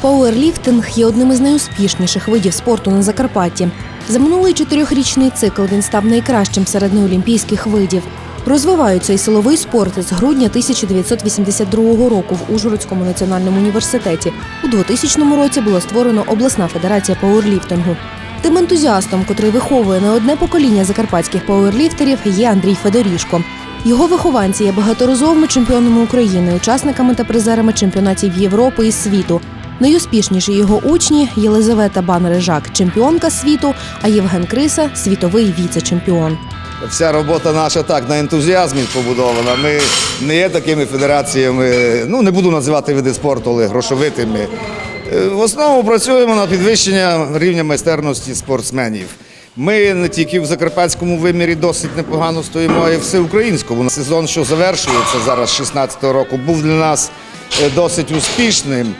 Пауерліфтинг є одним із найуспішніших видів спорту на Закарпатті. За минулий чотирьохрічний цикл він став найкращим серед неолімпійських видів. Розвивають цей силовий спорт з грудня 1982 року в Ужгородському національному університеті. У 2000 році була створена обласна федерація пауерліфтингу. Тим ентузіастом, котрий виховує не одне покоління закарпатських пауерліфтерів, є Андрій Федорішко. Його вихованці є багаторазовими чемпіонами України, учасниками та призерами чемпіонатів Європи і світу. Найуспішніші його учні Єлизавета Банережак, чемпіонка світу, а Євген Криса світовий віце-чемпіон. Вся робота наша так на ентузіазмі побудована. Ми не є такими федераціями, ну не буду називати види спорту, але грошовитими. Е, В основному працюємо на підвищення рівня майстерності спортсменів. Ми не тільки в закарпатському вимірі досить непогано стоїмо, а й всеукраїнському. Сезон, що завершується зараз 16-го року, був для нас е, досить успішним.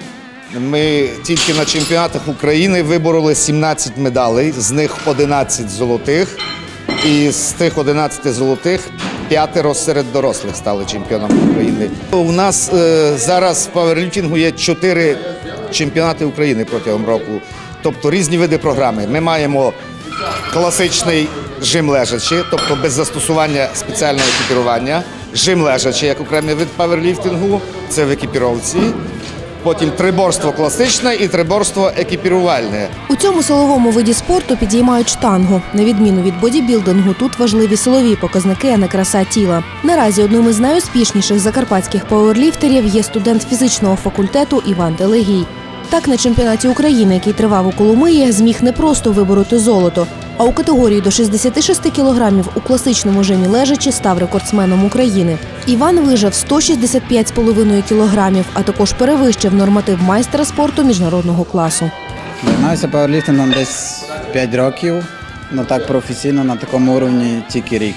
Ми тільки на чемпіонатах України вибороли 17 медалей, з них 11 золотих. І з тих 11 золотих п'ятеро серед дорослих стали чемпіонами України. У нас е, зараз в паверліфтингу є чотири чемпіонати України протягом року, тобто різні види програми. Ми маємо класичний жим лежачи, тобто без застосування спеціального екіпірування, жим лежачи як окремий вид паверліфтингу, це в екіпіровці. Потім триборство класичне і триборство екіпірувальне. У цьому силовому виді спорту підіймають штангу. На відміну від бодібілдингу, тут важливі силові показники, а не краса тіла. Наразі одним із найуспішніших закарпатських пауерліфтерів є студент фізичного факультету Іван Телегій. Так, на чемпіонаті України, який тривав у Коломиї, зміг не просто вибороти золото, а у категорії до 66 кілограмів у класичному жимі лежачі став рекордсменом України. Іван вижав 165,5 кілограмів, а також перевищив норматив майстра спорту міжнародного класу. Займаюся пауерліфтингом десь 5 років, ну так професійно на такому уровні тільки рік.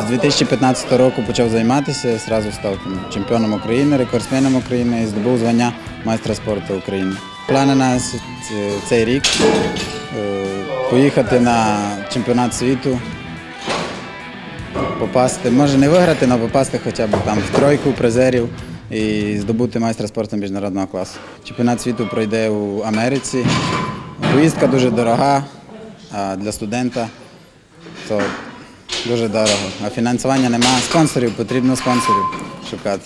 З 2015 року почав займатися, одразу став чемпіоном України, рекордсменом України і здобув звання майстра спорту України. Плани на с- цей рік е, поїхати на чемпіонат світу, попасти, може не виграти, але попасти хоча б там в тройку призерів і здобути майстра спорту міжнародного класу. Чемпіонат світу пройде у Америці. Поїздка дуже дорога, а для студента то дуже дорого. А фінансування немає. Спонсорів, потрібно спонсорів шукати.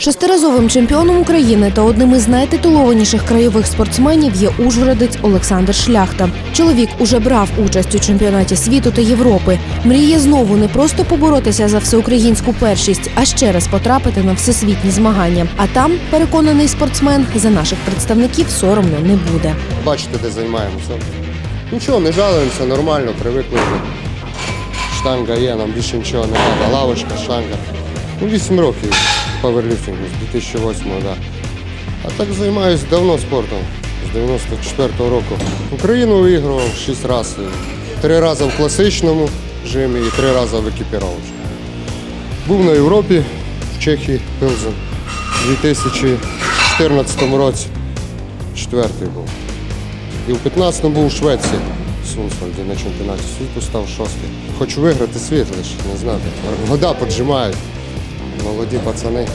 Шестиразовим чемпіоном України та одним із найтитулованіших краєвих спортсменів є ужгородець Олександр Шляхта. Чоловік уже брав участь у чемпіонаті світу та Європи. Мріє знову не просто поборотися за всеукраїнську першість, а ще раз потрапити на всесвітні змагання. А там, переконаний спортсмен, за наших представників соромно не буде. Бачите, де займаємося. Нічого, не жалуємося, нормально, привикли. Штанга є, нам більше нічого не треба. Лавочка, штанга. Ну, 8 років паверліфтингу, з 2008 так. Да. А так займаюся давно спортом, з 94-го року. Україну виграв 6 разів. Три рази в класичному жимі і три рази в екіпіровці. Був на Європі, в Чехії, Пилзен. У 2014 році четвертий був. І в 15-му був у Швеції, в де на чемпіонаті світу став шостий. Хочу виграти світ лише, не знати. Года поджимають. Молоді пацани.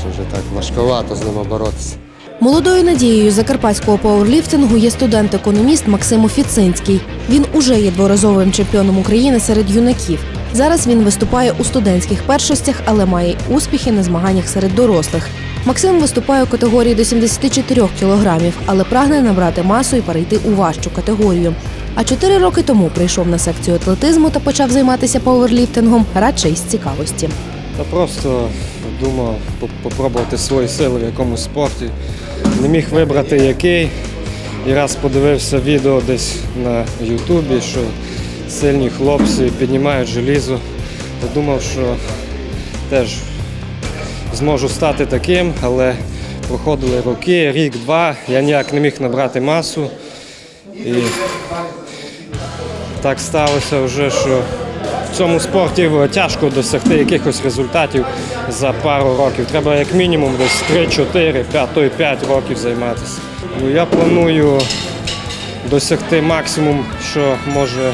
Що вже так важковато з ними боротися. Молодою надією закарпатського пауерліфтингу є студент-економіст Максим Офіцинський. Він уже є дворазовим чемпіоном України серед юнаків. Зараз він виступає у студентських першостях, але має успіхи на змаганнях серед дорослих. Максим виступає у категорії до 74 кілограмів, але прагне набрати масу і перейти у важчу категорію. А чотири роки тому прийшов на секцію атлетизму та почав займатися пауерліфтингом радше із цікавості. Та просто думав по- попробувати свої сили в якомусь спорті. Не міг вибрати який. І раз подивився відео десь на Ютубі, що сильні хлопці піднімають желізо. Подумав, що теж зможу стати таким, але проходили роки, рік-два, я ніяк не міг набрати масу. І так сталося вже, що в цьому спорті тяжко досягти якихось результатів за пару років. Треба як мінімум десь 3, 4, 5, то й 5 років займатися. Ну, Я планую досягти максимум, що може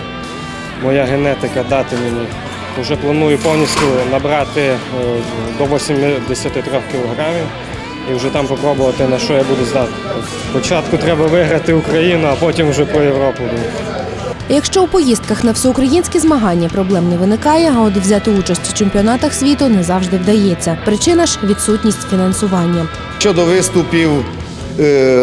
моя генетика дати мені. Вже планую повністю набрати е, до 83 кілограмів і вже там спробувати, на що я буду здати. Спочатку треба виграти Україну, а потім вже про Європу. Якщо у поїздках на всеукраїнські змагання проблем не виникає, а от взяти участь у чемпіонатах світу не завжди вдається. Причина ж відсутність фінансування. Щодо виступів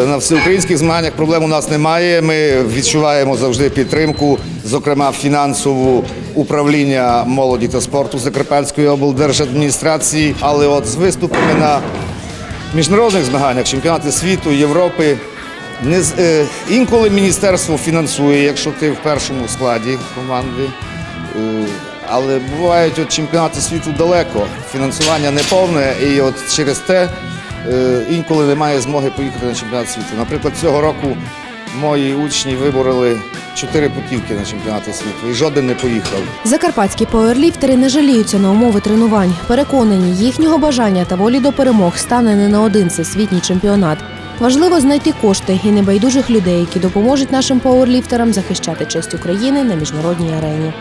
на всеукраїнських змаганнях проблем у нас немає. Ми відчуваємо завжди підтримку, зокрема фінансову управління молоді та спорту Закарпатської облдержадміністрації. Але от з виступами на міжнародних змаганнях, чемпіонати світу, Європи. Не е, інколи міністерство фінансує, якщо ти в першому складі команди. Е, Але бувають от чемпіонати світу далеко, фінансування не повне, і от через те е, інколи немає змоги поїхати на чемпіонат світу. Наприклад, цього року мої учні вибороли чотири путівки на чемпіонати світу, і жоден не поїхав. Закарпатські пауерліфтери не жаліються на умови тренувань. Переконані, їхнього бажання та волі до перемог стане не на один всесвітній чемпіонат. Важливо знайти кошти і небайдужих людей, які допоможуть нашим пауерліфтерам захищати честь України на міжнародній арені.